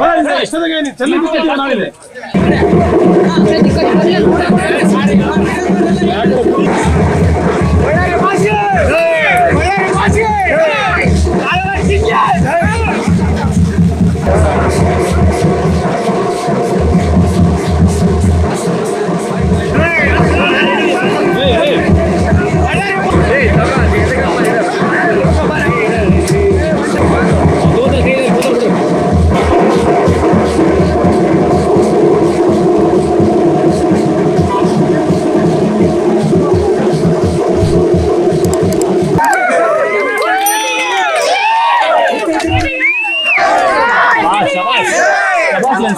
ಮರ